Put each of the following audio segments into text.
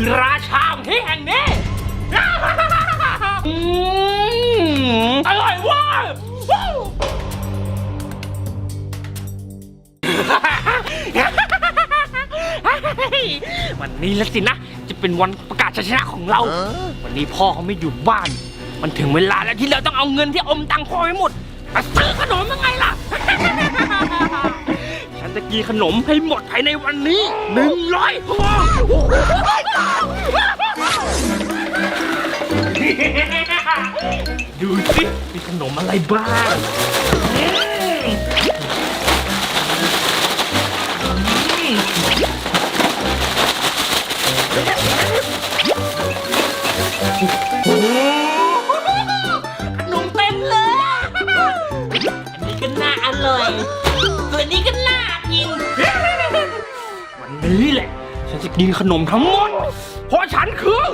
คือราชาของที่แห่งนี้อืมอร่อยเว้ยวู้วันนี้แล้วสินะ จะเป็นวันประกาศชัยชนะของเรา วันนี้พ่อเขาไม่อยู่บ้าน มันถึงเวลาแล้วที่เราต้องเอาเงินที่อมตังค์พ่อไปหมดมาซื้อขนมยังไงล่ะ ฉันจะกินขนมให้หมดภายในวันนี้หนึ่งร้อย มีขนมอะไรบ้างขนมเต็มเลย อันนี้ก็น่าอร่อย ส่วนนี้ก็น่ากิน วันนี้แหละ ฉันจะกินขนมทั้งหมด เพราะฉันคือ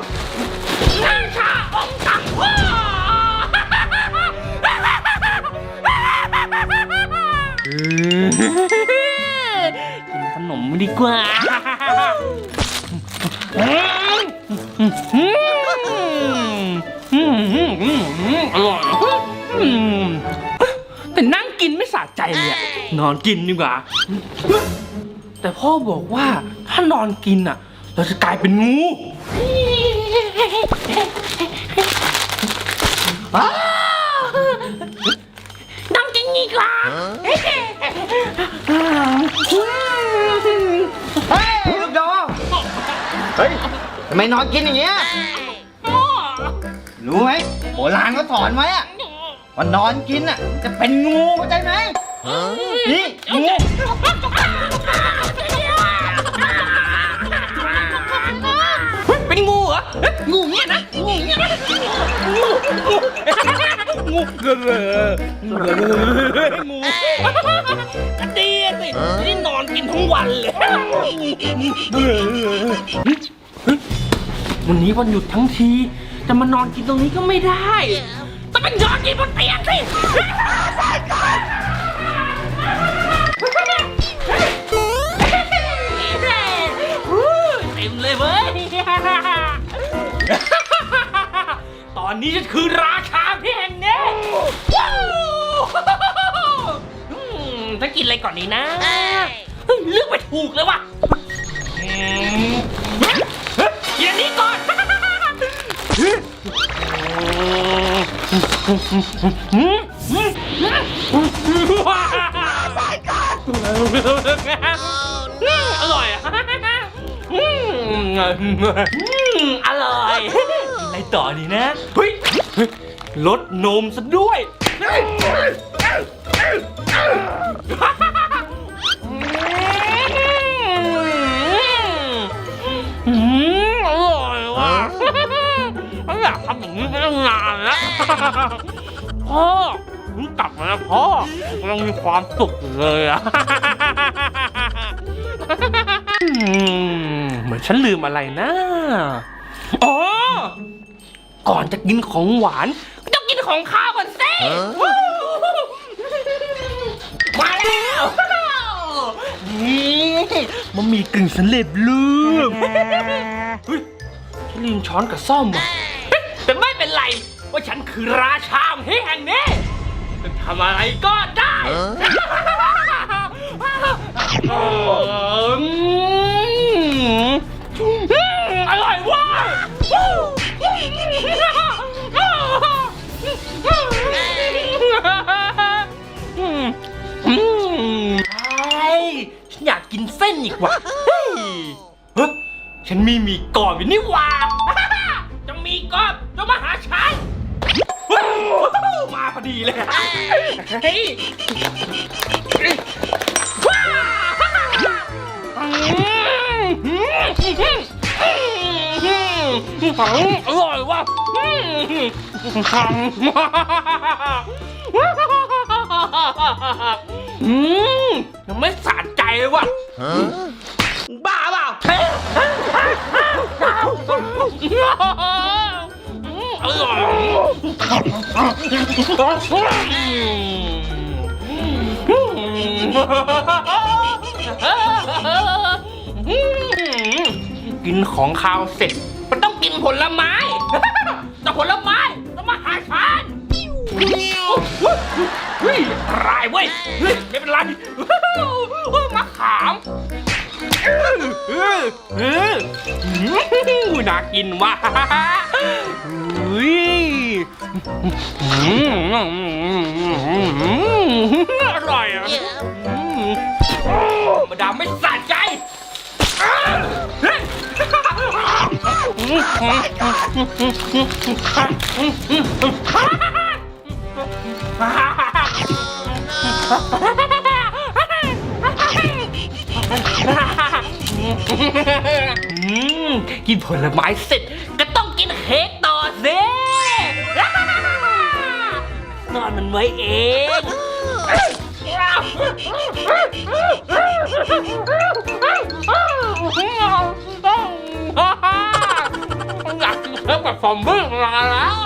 กินขนมดีกว่าอร่อยแต่นั่งกินไม่สะใจเลยอะนอนกินดีกว่า แต่พ่อบอกว่าถ้านอนกินอะเราจะกลายเป็นงูอ้าวนั่งกินอีกเหรอ เฮ้ยลูกดอเฮ้ยทำไมนอนกินอย่างเงี้ยพ่อรู้ไหมโบราณเขาสอนไว้อะว่านอนกินอะจะเป็นงูเข้าใจไหมนี่งูเป็นงูเหรอเฮ้ยงูเนี่ยนะงูเนี่ยนะงูงู งูเกลืองูงูก็ดีสินี่นอนกินทั้งวันเลยวันนี้วันหยุดทั้งทีจะมานอนกินตรงนี้ก็ไม่ได้ต้องเป็นนอนกินบนเตียงสิเต็มเลยเว้ยตอนนี้ฉันคือรา กินอะไรก่อนดีนะเฮ้ยเลือกไปถูกเลยว่ะอืมเฮ้ยกินอันนี้ก่อนอร่อยอะอืมอร่อยกินอะไรต่อดีนะเฮ้ยเฮ้ยลดนมซะด้วย อืมอร่อยว่ะฉันอยากทำอย่างนี้มาตั้งนานแล้วพ่อผมกลับมาแล้วพ่อผมกำลังมีความสุขอยู่เลยอะอืมเหมือนฉันลืมอะไรนะอ๋อก่อนจะกินของหวานก็ต้องกินของข้าวก่อนสิวู้มา แล้วนี่มันมีกึ่งสำเร็จรูปเฮ้ยฉันลืมช้อนกับซ่อมว่ะเฮ้ยแต่ไม่เป็นไรว่าฉันคือราชาของที่แห่งนี้จะทำอะไรก็ได้ นเส้นอีกว่ะเฮ้ยเฮ้ยฉันมีหมีกรอบอยู่นี่หว่าจะมีกรอบจะมาหาฉันเฮ้ยมาพอดีเลยเฮ้ยว้าวอร่อยว่ะ อืมยังไม่สะใจเลยว่ะบ้าเปล่าอร่อยกินของคาวเสร็จ มันต้องกินผลไม้ เฮ้ยรายเว้ยเฮ้ยไม่เป็นไรมะขามเออเออเอออืมน่ากินว่ะเฮ้ยอืมอร่อยอะอืมมาดามไม่สะใจอืม กินผลไม้เสร็จ ก็ต้องกินเค้กต่อสินอนมันไว้เองอยากกินเค้กแบบฟอมเบิ้งมาแล้ว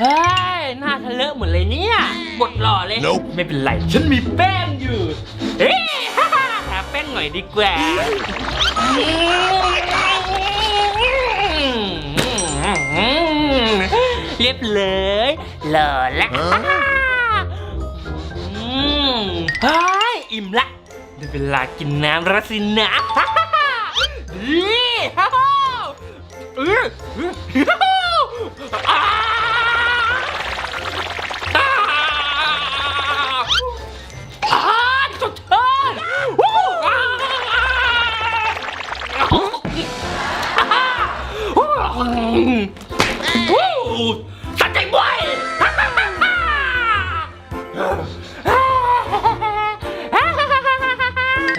เฮ้ย หน้าทะเลอะหมดเลยเนี่ย หมดหล่อเลยไม่เป็นไร ฉันมีแป้งอยู่ เฮ้ย หาแป้งหน่อยดีกว่า เรียบเลยหล่อละอืมเฮ้ยอิ่มละได้เวลากินน้ำแล้วสินะ นี่ฮ่าฮ่าเออเอออ่าอ่าอ่าสดชื่นวู้อ่าวู้สะใจบ่อย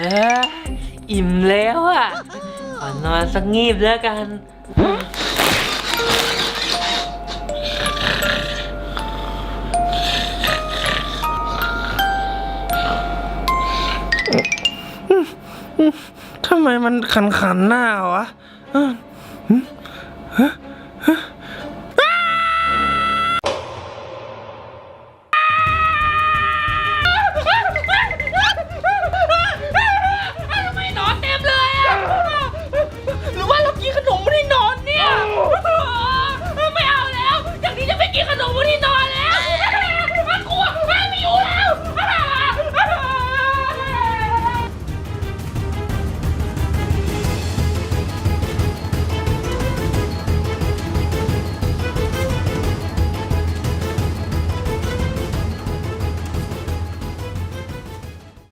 เอ้ยอิ่มแล้วอะ อนอนสักงีบแล้วกัน ทำไมมันขันขันๆหน้าวะเออหึฮะ